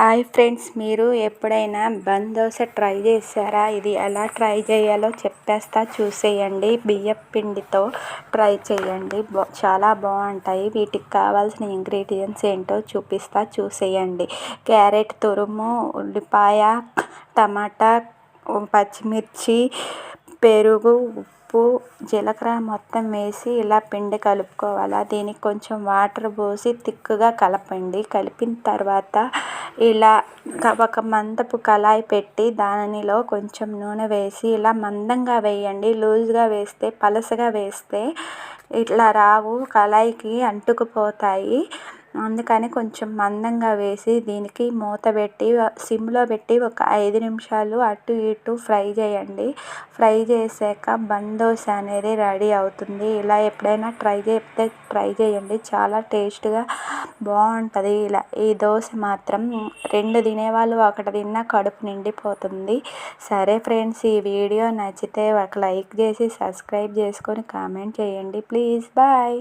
Hi friends మీరు ఎప్పుడైనా bun dosa try చేశారా? ఇది ఎలా ట్రై చేయాలో చెప్పేస్తా చూసేయండి. బియ్యం పిండితో ట్రై చేయండి. చాలా బాగుంటాయి. వీటికి కావాల్సిన ఇంగ్రీడియంట్స్ ఏంటో చూపిస్తా చూసేయండి. క్యారెట్ తురుము ఉల్లిపాయ టమాటా పచ్చిమిర్చి పెరుగు ఉప్పు జీలకర్ర మొత్తం వేసి ఇలా పిండి కలుపుకోవాలి. దీనికి కొంచెం వాటర్ పోసి తిక్కుగా కలపండి. కలిపిన తర్వాత ఇలా ఒక మందపు కళాయి పెట్టి దానిలో కొంచెం నూనె వేసి ఇలా మందంగా వేయండి. లూజ్గా వేస్తే పలసగా వేస్తే ఇట్లా రావు. కళాయికి అంటుకుపోతాయి. అందుకని కొంచెం మందంగా వేసి దీనికి మూత పెట్టి సిమ్లో పెట్టి ఒక ఐదు నిమిషాలు అటు ఇటు ఫ్రై చేయండి. ఫ్రై చేసాక బందోస అనేది రెడీ అవుతుంది. ఇలా ఎప్పుడైనా ట్రై చేస్తే ట్రై చేయండి. చాలా టేస్ట్గా బాగుంటుంది. ఇలా ఈ దోశ మాత్రం రెండు తినేవాళ్ళు ఒకటి తిన్నా కడుపు నిండిపోతుంది. సరే ఫ్రెండ్స్ ఈ వీడియో నచ్చితే ఒక లైక్ చేసి సబ్స్క్రైబ్ చేసుకొని కామెంట్ చేయండి. Please bye.